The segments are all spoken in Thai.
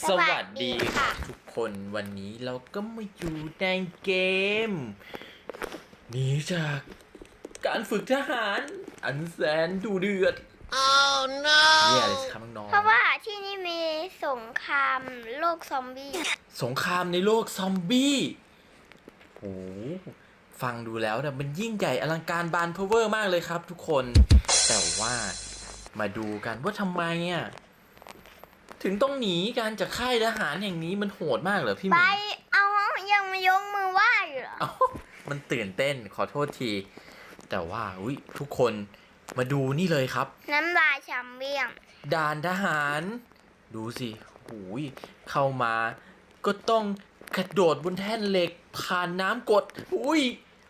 สวัสดีค่ะ ทุกคนวันนี้เราก็มาอยู่ในเกมหนีจากการฝึกทหาร อันแสนดูเดือด Oh no! เนี่ยเลยสิครับน้องเพราะว่าที่นี่มีสงครามโลกซอมบี้ๆสงครามในโลกซอมบี้โอ้โหฟังดูแล้วเนี่ยมันยิ่งใหญ่อลังการบานเพอเวอร์มากเลยครับทุกคน แต่ว่ามาดูกันว่าทำไมอะ ถึงต้องหนีการจากค่ายทหารแห่งนี้มันโหดมากเหรอพี่หไปมี เอายังมายกมือไหว้เหรอ เอ้ามันตื่นเต้นขอโทษที แต่ว่าอุ้ยทุกคนมาดูนี่เลยครับ น้ำลายช้ำเบี้ยง ด่านทหาร ดูสิหูยเข้ามา ก็ต้องกระโดดบนแท่นเหล็กผ่านน้ำกดอุ้ย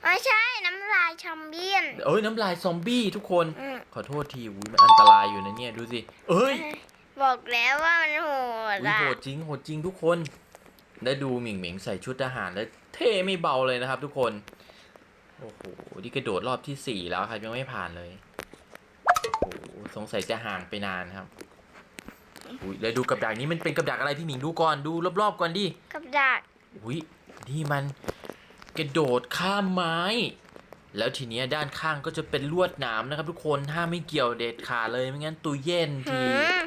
ไม่ใช่น้ำลายช้ำเบี้ยงเอ้ยน้ำลายซอมบี้ทุกคน อืมขอโทษทีอุ้ยมันอันตรายอยู่นะเนี่ย ดูสิ เอ้ย บอกแล้วว่ามันโหดอุ้ยอะโหดจริงโหดจริงทุกคน ได้ดูหมิงหมิงใส่ชุดทหารแล้วเท่ไม่เบาเลยนะครับทุกคน โอ้โห นี่กระโดดรอบที่สี่แล้วครับยังไม่ผ่านเลย โอ้โห สงสัยจะห่างไปนานครับ อุ้ยแล้วดูกับดักนี้มันเป็นกับดักอะไรพี่หมิงดูก่อนดูรอบๆก่อนดิ กับดักอุ้ยนี่มันกระโดดข้ามไม้ แล้วทีเนี้ยด้านข้างก็จะเป็นลวดหนามนะครับทุกคนห้ามไม่เกี่ยวเด็ดขาดเลยไม่งั้นตัวเย็นหืที ม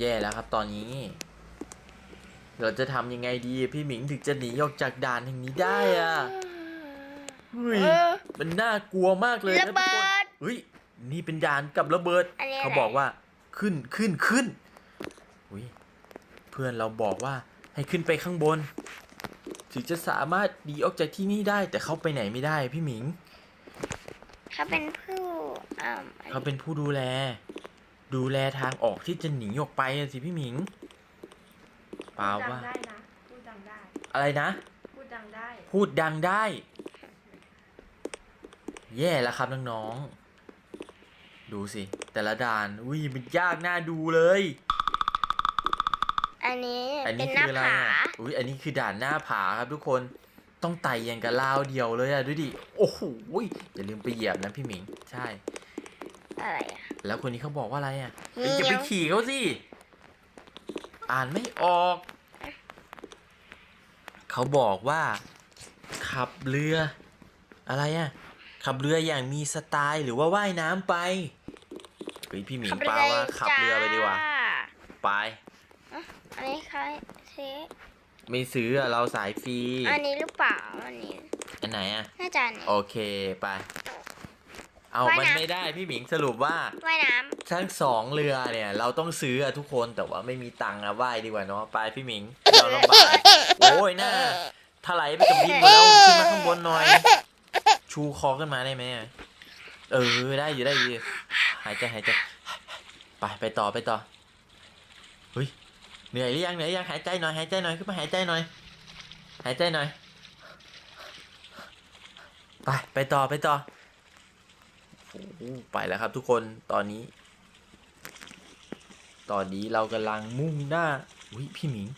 แย่แล้วครับตอนนี้ เราจะทำยังไงดีพี่หมิงถึงจะหนีออกจากด่านแห่งนี้ได้อะเฮ้ยเออ มันน่ากลัวมากเลยนะระทุกเบิคนด เฮ้ยนี่เป็นด่านกับระเบิด อันนี้อะไร เขาบอกว่าขึ้นขึ้นขึ้นอุ้ยเพื่อนเราบอกว่าให้ขึ้นไปข้างบน ถึงจะสามารถหนีออกจากที่นี่ได้ แต่เขาไปไหนไม่ได้พี่หมิง เขาเป็นผู้อ่าเขาเป็นผู้ดูแล ดูแลทางออกที่จะหนีออกไปอะสิพี่หมิงเปล่าพูดดัว่างได้นะพูดดังได้ อะไรนะ พูดดังได้ พูดดังได้ แย่แล้วครับน้องๆดูสิ แต่ละด่านอุ้ยมันยากน่าดูเลย อันนี้อันเป็นี้นหคืน้าออะไรผาอะอุ้ยอันนี้คือด่านหน้าผาครับทุกคนต้องไต่อยังกับลาวเดียวเลยอะดูดิโอ้โหยอย่าลืมไปเหยียบนะพี่หมิง ใช่ อะไรอะ แล้วคนนี้เขาบอกว่าอะไรอะเหมีเอ้ยอย่ายวไปขี่เขาสิ อ่านไม่ออก เขาบอกว่า ขับเรือ อะไรอะ ขับเรืออย่างมีสไตล์หรือว่าว่ายน้ำไปเฮ้ยพี่หมิงขับปาว่าขับเรือไปดีกว่า จ้ไปอันนี้ใครเซไม่ซื้ออะเราสายฟรี อันนี้หรือเปล่าอันนี้ อันไหนอะ น่าจะอันนี้ โอเคไป เอาว่ายมันน้ำไม่ได้พี่หมิงสรุปว่าว่ายน้ทั้งสองเรือเนี่ย เราต้องซื้ออะทุกคนแต่ว่าไม่มีตังค์อะว่ายดีกว่าเนาะไปพี่หมิงเราลำบากโอ้ยหน้าถลายไปกับดินหมดแล้วขึ้นมาข้างบนหน่อย ชูคอขึ้นมาได้ไหมอะเออได้อยู่ได้อยู่หายใจหายใจไปไปต่อไปต่อเฮ้ยเหนื่อยหรือยังเหนื่อยหรือยังหายใจหน่อยหายใจหน่อยขึ้นมาหายใจหน่อย หายใจหน่อย ไปไปต่อไปต่อโอ้โห ไปแล้วครับทุกคนตอนนี้ ตอนนี้เรากำลังมุ่งหน้าอุ้ยพี่หมิง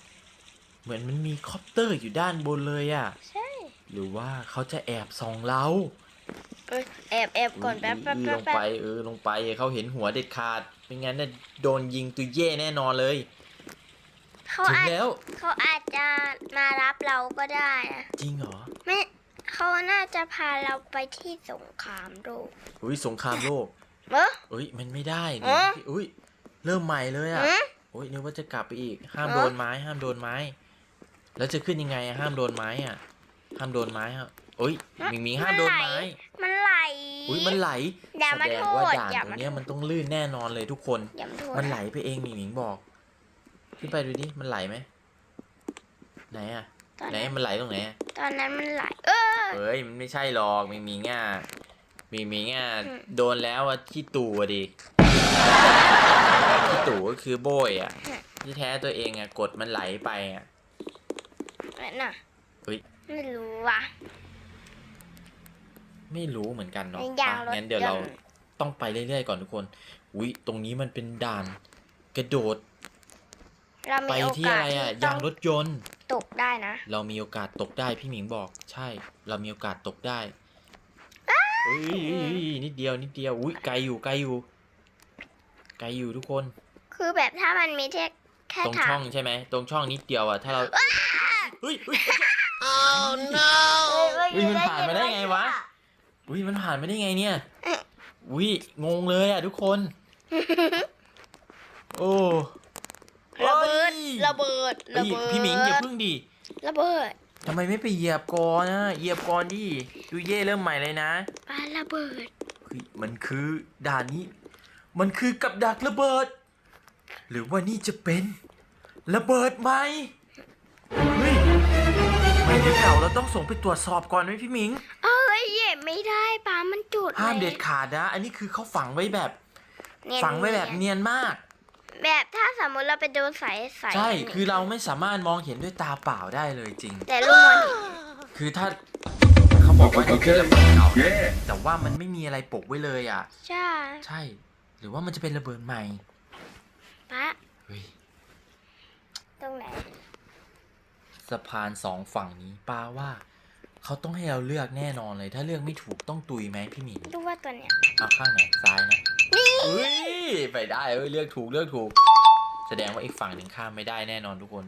เหมือนมันมีคอปเตอร์อยู่ด้านบนเลยอะำใช่ หรือว่าเขาจะแอบส่องเราเอ้ยแอบแอบก่อนแป๊บแป๊บเออแป๊ลบงแป๊ไปบเออลงไปเขาเห็นหัวเด็ดขาดไม่งั้นน่ะโดนยิงตุยเย่แน่นอนเลยเขาถึงอาจแล้ว เขาอาจจะมารับเราก็ได้นะจริงเหรอไม่ เขาน่าจะพาเราไปที่สงครามโลกอุ้ยสงครามโลกเอ้ออุ้ยมันไม่ได้อ๋ดิออุ้ยเริ่มใหม่เลยอะหืมอุ้ยนึกว่าจะกลับไปอีก ห้ามอ๋อโดนไม้ ห้ามโดนไม้ แล้วจะขึ้นยังไงอะห้ามโดนไม้อะ ห้ามโดนไม้อะอุ้ยหมิงหมิงห้ามโดนไม้ มันไหล อุ้ยมันไหลอย่าแสมาดโทงว่าษด่านอย่าตรงมาเนี้ยมันต้องลื่นแน่นอนเลยทุกคน อย่ามาโทษมันไหลไปเองหมิงหมิงบอก ขึ้นไปดูดิมันไหลไหมไหนอะ ตอนไหนนั้นมันไหลตรงไหนอะ ตอนนั้นมันไหลเออเฮ้ยมันไม่ใช่หรอกหมิงหมิงอะหมิงหมิงอะอืมโดนแล้วอะที่ตู่อะดิที่ตู่ก็คือโบยอะที่แท้ตัวเองอะกดมันไหลไปอะน่ะเฮ้ยไม่รู้ว่ะไม่รู้เหมือนกันเนาะยางอะรถงั้นเดี๋ยวยนเราต์ต้องไปเรื่อยๆก่อนทุกคน อุ้ยตรงนี้มันเป็นด่าน กระโดดเราไปมีโอที่กาอะสไรอะที่ต้ยาองงรถยนต์ ตกได้นะ เรามีโอกาสตกได้พี่หมิงบอก ใช่ เรามีโอกาสตกได้เอ้ยนิดเดียวนิดเดียวอุ้ยไกลอยู่ไกลอยู่ไกลอยู่ทุกคน คือแบบถ้ามันมีแค่แค่ตรงถาช่อมงใช่ไหมตรงช่องนิดเดียวอะถ้าเราเฮ้ยเฮ้ยเฮ้ยอุ๊ยมันผ่านมาได้ไงวะอุ้ยมันผ่านไม่ได้ไงเนี่ยอุ้ยงงเลยอะทุกคน โอ้ ระเบิดอ้ยระเบิดเฮ้ระยเบิดพี่หมิงอย่าพึ่งดิระเบิดทำไมไม่ไปเหยียบก่อนนะเหยียบก่อนดิดูเย่เริ่มใหม่เลยนะปาระเบิดเฮ้ยมันคือด่านนี้ มันคือกับดักระเบิด หรือว่านี่จะเป็นระเบิดไหมเฮ้ยไม่หรือเก่าเราต้องส่งไปตรวจสอบก่อนไหมพี่หมิง เอ้ยเหยียบไม่ได้ปามันจุดห้ามลยเด็ดขาดนะ อันนี้คือเขาฝังไว้แบบเนียนฝังไว้แบบเนียนเนียนมาก แบบถ้าสมมติเราไปโดนสายสายใช่นนี้คือเราไม่สามารถมองเห็นด้วยตาเปล่าได้เลยจริง แต่ลูกมันคือถ้าเขาบอกว่านี่คือระเบิดเก่าเย้แต่ว่ามันไม่มีอะไรปกไว้เลยอะ ใช่ใช่ หรือว่ามันจะเป็นระเบิดใหม่ปะเฮ้ยตรงไหนสะพานสองฝั่งนี้ป้าว่า เขาต้องให้เราเลือกแน่นอนเลย ถ้าเลือกไม่ถูกต้องตุยไหมพี่หมิงดูว่าตัวเนี้ยเอาข้างไหนซ้ายนะเฮ้ย ไปได้เอ้ยเลือกถูกเลือกถูก แสดงว่าอีกฝั่งหนึ่งข้ามไม่ได้แน่นอนทุกคน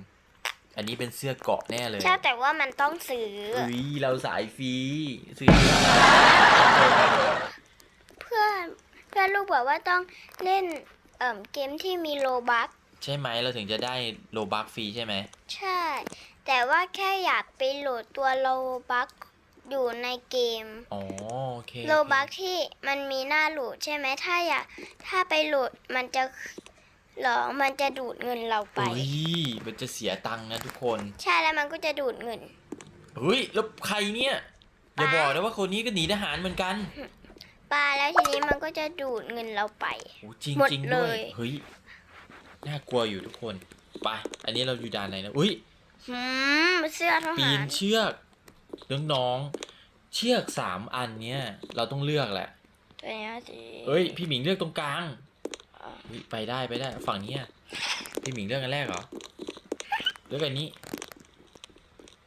อันนี้เป็นเสื้อเกราะแน่เลยใช่แต่ว่ามันต้องซื้อ เฮ้ยเราสายฟรีซื้อเพื่อนเพื่อนลูกบอกว่าต้องเล่นเอ่มเกมที่มีโลบัคใช่ไหมเราถึงจะได้โลบักฟรีใช่ไหมใช่ แต่ว่าแค่อยากไปโหลดตัวโลบัค อยู่ในเกมอ๋อโอเคโลบัคที่มันมีหน้าโหลดใช่ไหมถ้าอยากถ้าไปโหลดมันจะหรอมันจะดูดเงินเราไปเฮ้ยมันจะเสียตังค์นะทุกคน ใช่แล้วมันก็จะดูดเงินเฮ้ยแล้วใครเนี่ยอย่าป๊าบอกนะว่าคนนี้ก็หนีทหารเหมือนกันปลาแล้วทีนี้มันก็จะดูดเงินเราไปโอ้จริงหมดจริงด้วยเลยเฮ้ยน่ากลัวอยู่ทุกคนไปอันนี้เราอยู่ด่านไหนนะอุ้ยหืมเสื้อทปีหานรเชือก น้องๆเชือกสามอันเนี้ยเราต้องเลือกแหละ ตัวเนี้ยสิเฮ้ยพี่หมิงเลือกตรงกลางเฮ้ยไปได้ไปได้ ฝั่งนี้อะพี่หมิงเลือกอันแรกเหรอเลือกอันนี้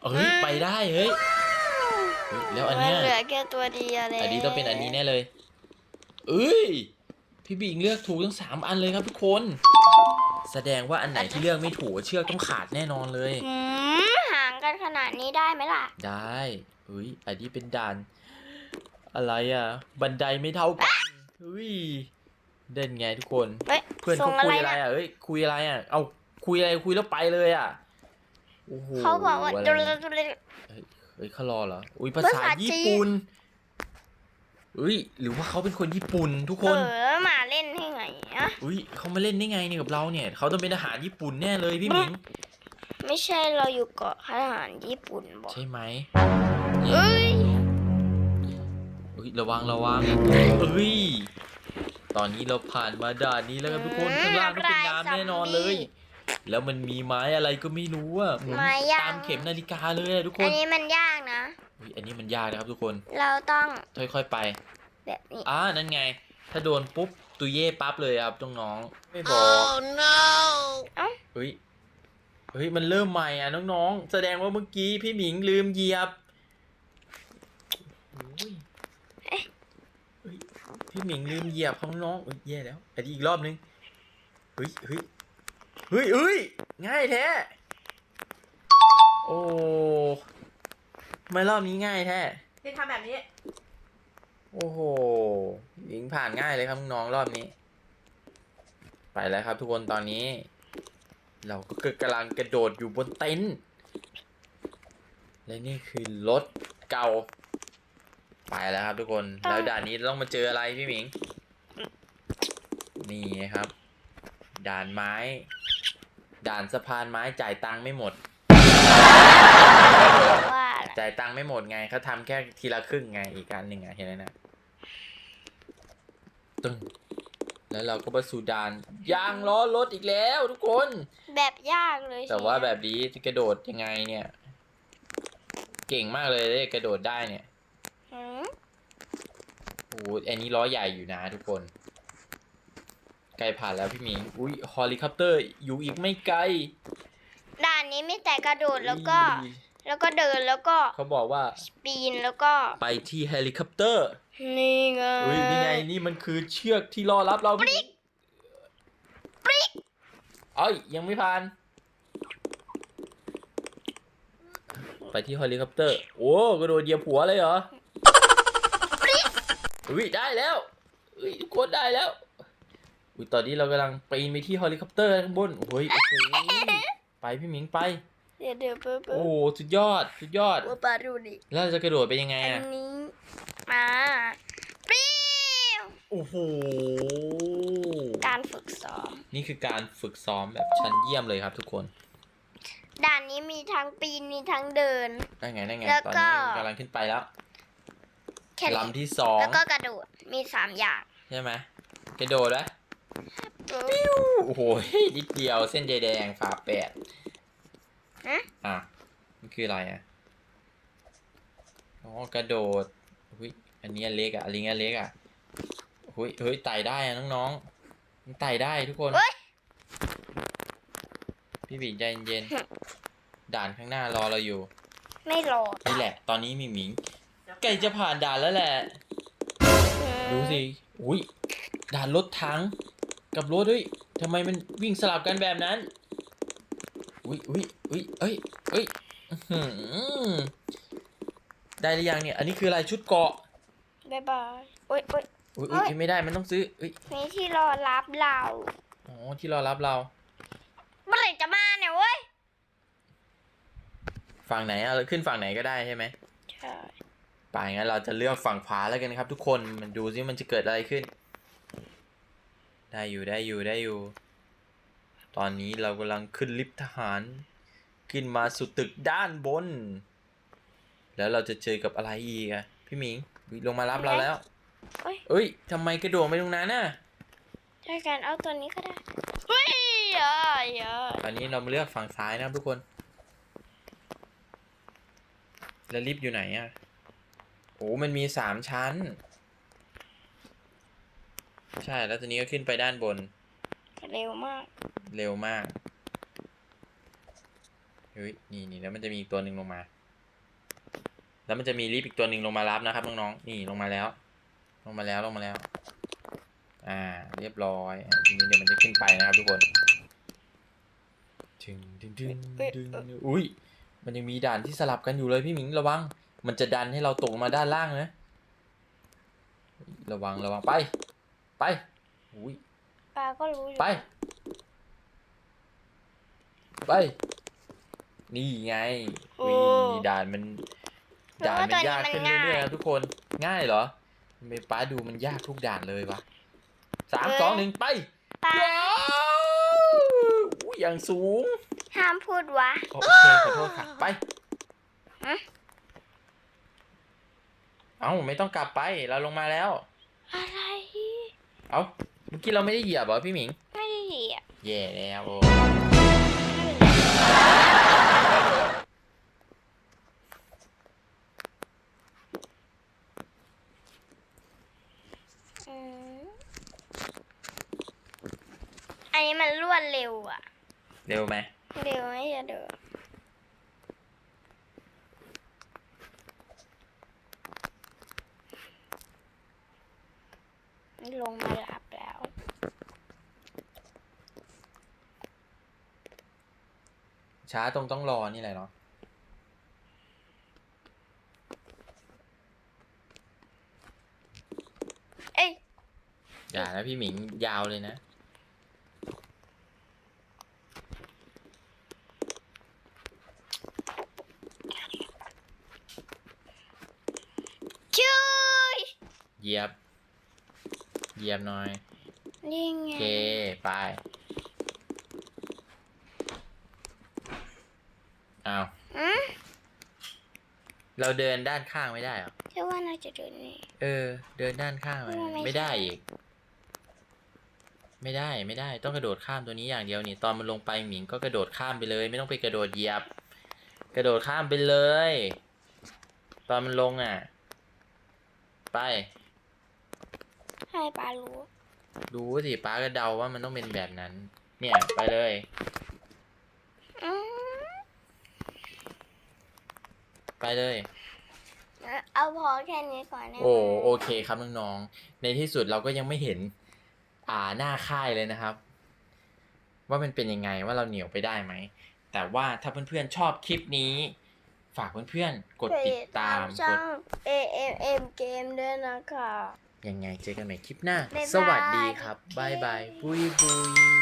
เฮ้ยไปได้เฮ้ยเฮ้ยแล้วอันเนี้ยมัเหลือแค่ตัวเดียวเลยอันนี้ต้องเป็นอันนี้แน่เลยเอ้ยพี่บิงเลือกถูกทั้งสามอันเลยครับทุกคน แสดงว่าอันไหนที่เลือกไม่ถูกเชือกต้องขาดแน่นอนเลยหืมห่าง กันขนาดนี้ได้ไหมล่ะ ได้เฮ้ยอันนี้เป็นด่าน อะไรอะ บันไดไม่เท่ากันเฮ้ยเด่นไงทุกคน เฮ้ยเพื่อนส่เขางคุยอะไรนะอะเอ้ยคุยอะไรอะ เอาคุยอะไรคุยแล้วไปเลยอะโอ้โหเขาบอกว่าอะไรดูเนี่ยดูดูเฮ้ยเขารอเหรอ อุ้ยภาภาษาษาจีนญี่ปุ่นเฮ้ยหรือว่าเขาเป็นคนญี่ปุ่นทุกคเอนอมาเล่นให้ไงอะอุ้ยเขามาเล่นได้ไงเนี่ยกับเราเนี่ยเขาต้องเป็นทหารญี่ปุ่นแน่เลยพี่หมิง ไม่ใช่เราอยู่เกาะทหารญี่ปุ่นบอกใช่ไหมเอ้ยอุ้ยระวังระวังเอ้ยตอนนี้เราผ่านมาด่านนี้แล้วครับทุกคนข้างล่างต้องเป็นน้ำแน่นอนเลย แล้วมันมีไม้อะไรก็ไม่รู้อะหมุนไม้ยาตามเข็มนาฬิกาเลยอะทุกคอันนนี้มันยากนะ อุ้ยอันนี้มันยากนะครับทุกคนเราต้องค่อยๆไป แบบนี้ อ่านั่นไง ถ้าโดนปุ๊บตุยเย่ปั๊บเลยครับน้องๆไม่บอก no เอ้า เฮ้ย เฮ้ยมันเริ่มใหม่อะน้องๆ แสดงว่าเมื่อกี้พี่หมิงลืมเหยียบเฮ้ยพี่หมิงลืมเหยียบของน้องเอ้ยแย่แล้วอันนี้อีกรอบนึงเฮ้ยเฮ้ยเฮ้ยเฮ้ยง่ายแท้โอ้ไม่รอบนี้ง่ายแท้ที่ทำแบบนี้ โอ้โหหญิงผ่านง่ายเลยครับน้องรอบนี้ ไปแล้วครับทุกคนตอนนี้ เราก็กำลังกระโดดอยู่บนเต็นท์และนี่คือรถเก่า ไปแล้วครับทุกคน แล้วด่านนี้ต้องมาเจออะไรพี่หมิง นี่ครับ ด่านไม้ ด่านสะพานไม้จ่ายตังค์ไม่หมด ว่าล่ะจ่ายตังค์ไม่หมดไงเขาทำแค่ทีละครึ่งไงอีกการหนึ่งอะเห็นไหมนะตึง แล้วเราก็มาสู่ด่านยางล้อรถอีกแล้วทุกคน แบบยากเลยแต่ว่าแบบนี้จะกระโดดยังไงเนี่ย เก่งมากเลยเลยกระโดดได้เนี่ยหืมโอ้โหอันนี้ล้อใหญ่อยู่นะทุกคนใกล้ผ่านแล้วพี่หมิงอุ้ยฮอลิคอปเตอร์อยู่อีกไม่ไกล ด่านนี้มีแต่กระโดดแล้วก็อุ้ยแล้วก็เดินแล้วก็ เขาบอกว่าปีนแล้วก็ไปที่เฮลิคอปเตอร์ นี่ไงอุ้ยนี่ไงนี่มันคือเชือกที่รอรับเราปริกปริกเอ้ยยังไม่ผ่าน ไปที่เฮลิคอปเตอร์ โอ้กระโดดเหยียบหัวเลยเหรออุ้ยได้แล้วอุ้ยกดได้แล้วอุ้ยตอนนี้เรากำลังปีนไปที่เฮลิคอปเตอร์ข้างบนโอ้ยโอ้โหไปพี่หมิงไปเดี๋ยวเดี๋ยวเปิดโอ้โหสุดยอดสุดยอดว่าปลาดูดิแล้วเราจะกระโดดไปยังไงอันอะนี้มาปิ้ว โอ้โห การฝึกซ้อม นี่คือการฝึกซ้อมแบบชั้นเยี่ยมเลยครับทุกคน ด่านนี้มีทั้งปีนมีทั้งเดิน ได้ไงได้ไง แล้วตอนก็ นี้กำลังขึ้นไปแล้วแค่นี้ลำที่สองแล้วก็กระโดด มีสามอย่างใช่ไหมกระโดดไหมโอ้โห นิดเดียวเส้นใยแดงฝาแปดฮะ อะ มันคืออะไรอะ อ๋อกระโดดอุ้ยอันนี้อันเล็กอะอันนี้อันเล็กอะเฮ้ยเฮ้ยไต่ได้อะน้องๆมันไต่ได้ทุกคน เฮ้ย พี่บีใจเย็นๆด่านข้างหน้ารอเราอยู่ไม่รอนี่แหละ ตอนนี้มีหมิงใกล้จะผ่านด่านแล้วแหละ ดูสิอุ้ยด่านรถถังกับรถด้วยทำไมมันวิ่งสลับกันแบบนั้น อุ้ยอุ้ยอุ้ยเอ้ยเอ้ยอื้อหือได้หรือยังเนี่ย อันนี้คืออะไรชุดเกาะ บ๊ายบายโอ๊ยโอ๊ย อุ้ยเอ้อุ้ยยไม่ได้มันต้องซื้ออุ้ยมีที่รอรับเราอ๋อที่รอรับเรา เมื่อไหร่จะมาเนี่ยเว้ยฝั่งไหนอะเราขึ้นฝั่งไหนก็ได้ใช่ไหมใช่ไปงั้นเราจะเลือกฝั่งขวาแล้วกันครับ ทุกคนมันดูซิมันจะเกิดอะไรขึ้น ได้อยู่ได้อยู่ได้อยู่ ตอนนี้เรากำลังขึ้นลิฟต์ทหาร ขึ้นมาสู่ตึกด้านบน แล้วเราจะเจอกับอะไรอีกอะพี่หมิงอุ๊ยลงมารับเราแล้ว โอ๊ยเอ้ยทำไมกระโดดไปตรงนั้นน่ะถ้าการเอาตัวนี้ก็ได้เฮ้ยเอ้ยเอ้ยตอนนี้เรามาเลือกฝั่งซ้ายนะครับทุกคน แล้วลิฟต์อยู่ไหนอะโอ้มันมีสามชั้น ใช่แล้วตอนนี้ก็ขึ้นไปด้านบน เร็วมาก เร็วมากเฮ้ยนี่นี่แล้วมันจะมีอีกตัวหนึ่งลงมา แล้วมันจะมีลิฟต์อีกตัวหนึ่งลงมารับนะครับน้องๆนี่ลงมาแล้วล งมาแล้วลงมาแล้ว อ่า เรียบร้อยอะทีนี้เดี๋ยวมันจะขึ้นไปนะครับทุกคนดึงดึงดึงดึงอุ้ยมันยังมีด่านที่สลับกันอยู่เลยพี่หมิงระวัง มันจะดันให้เราตกลงมาด้านล่างนะ ระวังระวังไป ไปอุ้ยปลาก็รู้อยู่ไป ไป นี่ไงวีด่านมันด่านมันยากขึ้นเรื่อยๆนะทุกคนง่ายเหรอ ทำไมป้าดูมันยากทุกด่านเลยวะสามสองหนึ่งไปปลาว้าวอุ๊ยอย่างสูง ห้ามพูดวะ โอเคขอโทษค่ะ ไป ฮะ เอ้าไม่ต้องกลับไปเราลงมาแล้ว อะไร เอ้าเมื่อกี้เราไม่ได้เหยียบเหรอพี่หมิง ไม่ได้เหยียบแย่แล้วโอ้อื นนี้มันรวดเร็วอะเร็วไหมเร็วไม่จะเดินลงมาหลับแล้ว ช้าตรงต้องรอนี่แหละเนาะเอ้ยอย่านะพี่หมิงยาวเลยนะ ช่วย เหยียบ เหยียบหน่อย นี่โอไง เค ไปอ้าวอืมเราเดินด้านข้างไม่ได้เหรอ เชื่อว่าน่าจะเดินนี่ เออ เดินด้านข้างมันไม่ใช่ไม่ได้อีก ไม่ได้ไม่ได้ ต้องกระโดดข้ามตัวนี้อย่างเดียวนี่ ตอนมันลงไปหมิงก็กระโดดข้ามไปเลย ไม่ต้องไปกระโดดเหยียบ กระโดดข้ามไปเลย ตอนมันลงอะ ไป ให้ปลารู้ดูสิป้าก็เดาว่ามันต้องเป็นแบบนั้น เนี่ยไปเลยอืมไปเลย เอาพอแค่นี้ก่อนได้ไหมโอ้โอเคครับน้องๆในที่สุดเราก็ยังไม่เห็น อ่าหน้าค่ายเลยนะครับ ว่ามันเป็นยังไงว่าเราเหนียวไปได้ไหม แต่ว่าถ้าเพื่อนๆชอบคลิปนี้ ฝากเพื่อนๆกดติดตามช่กอด ง AMM เกมด้วยนะคะ ยังไงเจอกันใหม่คลิปหน้า บ๊ายบาย สวัสดีครับบ๊ายบายบุยบุย